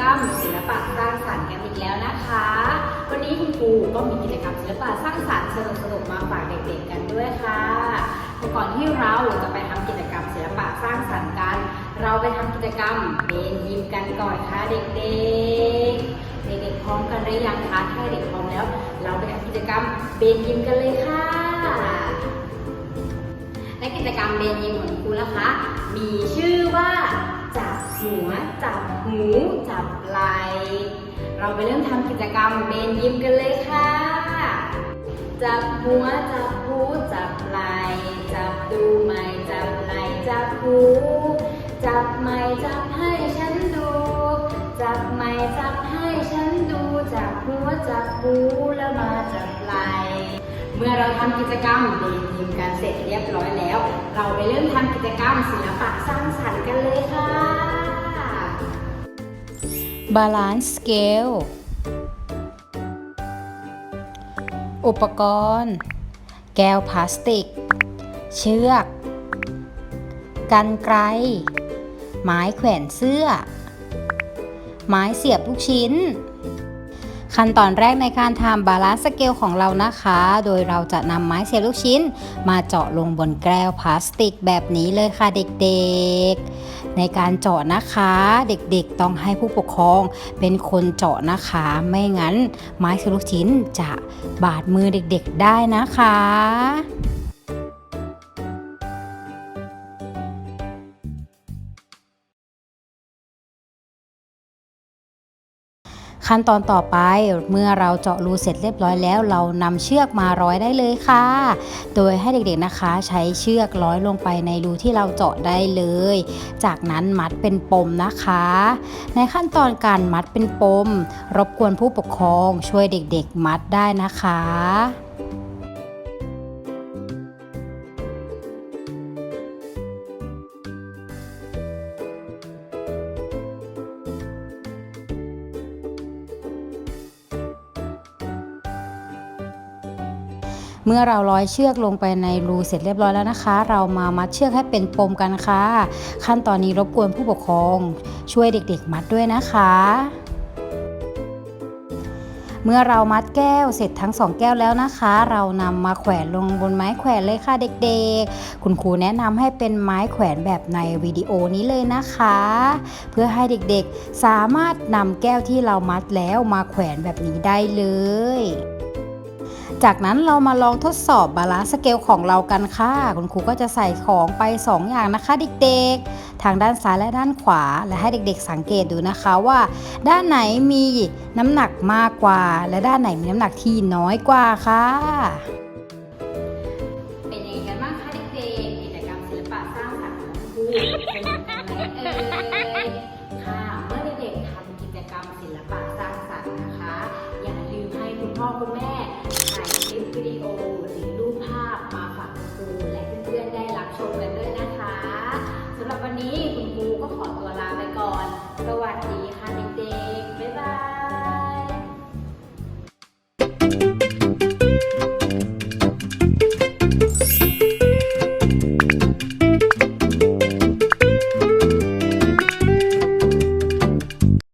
กรรมศิลปะสร้างสรรค์กันอีกแล้วนะคะ วันนี้คุณครูก็มีกิจกรรมศิลปะสร้างสรรค์สนุกๆมาฝากเด็กๆกันด้วยค่ะแต่ก่อนที่เราจะไปทำกิจกรรมศิลปะสร้างสรรค์กัน เราไปทำกิจกรรมเบนยิมกันก่อนค่ะเด็กๆ เด็กๆพร้อมกันหรือยังคะถ้าเด็กพร้อมแล้ว เราไปทำกิจกรรมเบนยิมกันเลยค่ะและกิจกรรมเบนยิมของครูนะคะ มีชื่อว่า จับหัว จับหู จับไหลเราไปเริ่มทำกิจกรรมเบนยิมกันเลยค่ะ จับหัว จับหู จับไหลจับดูไหมจับไหลจับหู จับไหมจับให้ฉันดู จับไหมจับให้ฉันดู จับหัว จับหูแล้วมาจับไหลเมื่อเราทำกิจกรรมเบนยิมกันเสร็จเรียบร้อยแล้ว เราไปเริ่มทำกิจกรรมศิลปะสร้างสรรค์ บาลานซ์สเกลอุปกรณ์ แก้วพลาสติก เชือก กันไกล ไม้แขวนเสื้อ ไม้เสียบลูกชิ้น ขั้นตอนแรกในการทำบาลานซ์สเกลของเรานะคะ โดยเราจะนำไม้เสียบลูกชิ้น มาเจาะลงบนแก้วพลาสติกแบบนี้เลยค่ะเด็กๆ ในการเจาะนะคะเด็กๆต้องให้ผู้ปกครองเป็นคนเจาะนะคะ ไม่งั้นไม้เสียบลูกชิ้นจะบาดมือเด็กๆได้นะคะ ขั้นตอนต่อไปเมื่อเราเจาะรูเสร็จเรียบร้อยแล้ว เรานำเชือกมาร้อยได้เลยค่ะ โดยให้เด็กๆนะคะใช้เชือกร้อยลงไปในรูที่เราเจาะได้เลย จากนั้นมัดเป็นปมนะคะ ในขั้นตอนการมัดเป็นปม รบกวนผู้ปกครองช่วยเด็กๆมัดได้นะคะ เมื่อเราร้อยเชือกลงไปในรูเสร็จเรียบร้อยแล้วนะคะ เรามามัดเชือกให้เป็นปมกันค่ะ ขั้นตอนนี้รบกวนผู้ปกครอง ช่วยเด็กๆ มัดด้วยนะคะ เมื่อเรามัดแก้วเสร็จทั้งสองแก้วแล้วนะคะ เรานำมาแขวนลงบนไม้แขวนเลยค่ะเด็กๆ คุณครูแนะนำให้เป็นไม้แขวนแบบในวิดีโอนี้เลยนะคะ เพื่อให้เด็กๆ สามารถนำแก้วที่เรามัดแล้วมาแขวนแบบนี้ได้เลย จากนั้นเรามาลองทดสอบบาลานซ์สเกลของเรากันค่ะ คุณครูก็จะใส่ของไป 2 อย่างนะคะเด็กๆ ทางด้านซ้ายและด้านขวา และให้เด็กๆ สังเกตดูนะคะว่า ด้านไหนมีน้ำหนักมากกว่า และด้านไหนมีน้ำหนักที่น้อยกว่าค่ะเป็นยังไงกันบ้างคะเด็กๆกิจกรรมศิลปะสร้างสรรค์ของครูสนุกกันไหมเอ่ย